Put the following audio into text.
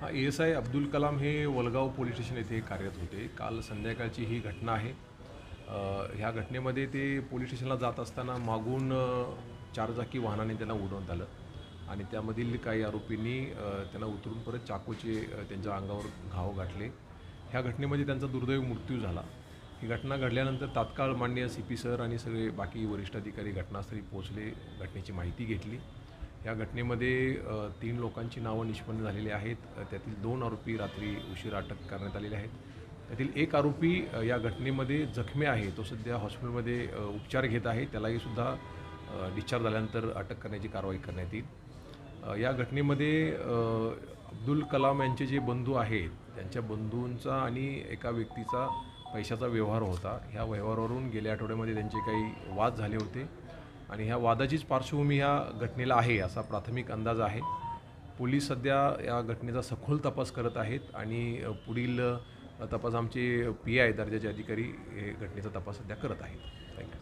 हा A S I Abdul Kalam हे Walgaon police station येथे कार्यरत होते. काल संध्याकाळची ही घटना आहे. ह्या घटनेमध्ये ते पोलीस स्टेशनला जात असताना मागून चारचाकी वाहनाने त्यांना उडवण्यात आलं आणि त्यामधील काही आरोपींनी त्यांना उतरून परत चाकूचे त्यांच्या अंगावर घाव गाठले ह्या घटनेमध्ये त्यांचा दुर्दैव मृत्यू झाला. ही घटना घडल्यानंतर तात्काळ मान्य सी पी सर आणि सगळे बाकी वरिष्ठ अधिकारी घटनास्थळी पोहोचले घटनेची माहिती घेतली. या घटनेमध्ये तीन लोकांची नावं निष्पन्न झालेली आहेत. त्यातील दोन आरोपी रात्री उशीर अटक करण्यात आलेले आहेत. त्यातील एक आरोपी या घटनेमध्ये जखमी आहे. तो सध्या हॉस्पिटलमध्ये उपचार घेत आहे. त्यालाही सुद्धा डिस्चार्ज झाल्यानंतर अटक करण्याची कारवाई करण्यात येईल. या घटनेमध्ये अब्दुल कलाम यांचे जे बंधू आहेत त्यांच्या बंधूंचा आणि एका व्यक्तीचा पैशाचा व्यवहार होता. ह्या व्यवहारावरून गेल्या आठवड्यामध्ये त्यांचे काही वाद झाले होते. आणि ह्या वादाचीच पार्श्वभूमी ह्या घटनेला आहे असा प्राथमिक अंदाज आहे. पोलीस सध्या या घटनेचा सखोल तपास करत आहेत आणि पुढील तपास आमचे पी आय दर्जाचे अधिकारी हे घटनेचा तपास सध्या करत आहेत. थँक्यू